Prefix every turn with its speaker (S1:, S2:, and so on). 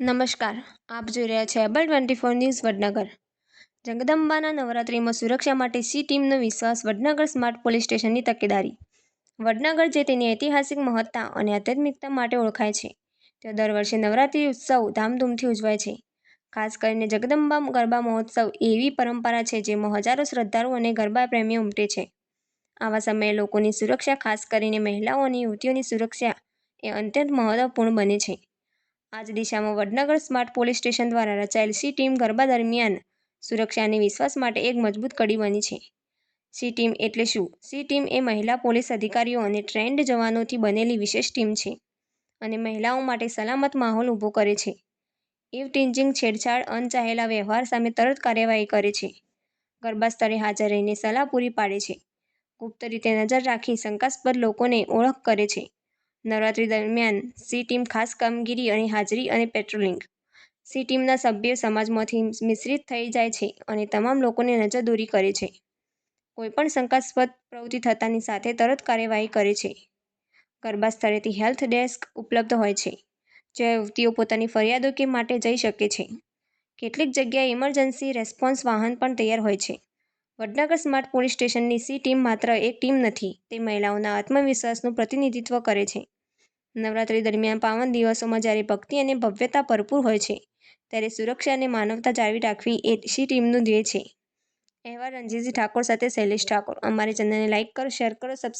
S1: નમસ્કાર. આપ જોઈ રહ્યા છો able twenty four news Vadnagar. જગદંબાના નવરાત્રિમાં સુરક્ષા માટે સી ટીમનો વિશ્વાસ વડનગર સ્માર્ટ પોલીસ સ્ટેશનની તકેદારી. વડનગર જે તેની ઐતિહાસિક મહત્તા અને આધ્યાત્મિકતા માટે ઓળખાય છે, તે દર વર્ષે નવરાત્રિ ઉત્સવ ધામધૂમથી ઉજવાય છે. ખાસ કરીને જગદંબા ગરબા મહોત્સવ એવી પરંપરા છે જેમાં હજારો શ્રદ્ધાળુ અને ગરબા પ્રેમીઓ ઉમટે છે. આવા સમયે લોકોની સુરક્ષા ખાસ કરીને મહિલાઓ અને યુવતીઓની સુરક્ષા એ અત્યંત મહત્વપૂર્ણ બને છે. આ જ દિશામાં વડનગર સ્માર્ટ પોલીસ સ્ટેશન દ્વારા રચાયેલ સી ટીમ ગરબા દરમિયાન સુરક્ષા અને વિશ્વાસ માટે એક મજબૂત કડી બની છે. સી ટીમ એટલે શું? સી ટીમ એ મહિલા પોલીસ અધિકારીઓ અને ટ્રેન્ડ જવાનોથી બનેલી વિશેષ ટીમ છે અને મહિલાઓ માટે સલામત માહોલ ઊભો કરે છે. ઇવ ટીન્જિંગ છેડછાડ અનચાહેલા વ્યવહાર સામે તરત કાર્યવાહી કરે છે. ગરબા સ્તરે હાજર રહીને સલાહ પૂરી પાડે છે. ગુપ્ત રીતે નજર રાખી શંકાસ્પદ લોકોને ઓળખ કરે છે. નવરાત્રી દરમિયાન સી ટીમ ખાસ કામગીરી અને હાજરી અને પેટ્રોલિંગ સી ટીમના સભ્યો સમાજમાંથી મિશ્રિત થઈ જાય છે અને તમામ લોકોને નજરદોરી કરે છે. કોઈપણ શંકાસ્પદ પ્રવૃત્તિ થતાની સાથે તરત કાર્યવાહી કરે છે. ગરબા સ્થળેથી હેલ્થ ડેસ્ક ઉપલબ્ધ હોય છે જે યુવતીઓ પોતાની ફરિયાદો કે માટે જઈ શકે છે. કેટલીક જગ્યાએ ઇમરજન્સી રેસ્પોન્સ વાહન પણ તૈયાર હોય છે. વડનગર સ્માર્ટ પોલીસ સ્ટેશનની સી ટીમ માત્ર એક ટીમ નથી, તે મહિલાઓના આત્મવિશ્વાસનું પ્રતિનિધિત્વ કરે છે. નવરાત્રી દરમિયાન પાવન દિવસોમાં જ્યારે ભક્તિ અને ભવ્યતા ભરપૂર હોય છે, ત્યારે સુરક્ષા અને માનવતા જાળવી રાખવી એ સી ટીમનું ધ્યેય છે? અહેવાલ રણજીતસિંહ ઠાકોર સાથે શૈલેષ ઠાકોર. અમારી ચેનલને લાઇક કરો, શેર કરો સબસ્ક્રાઈબ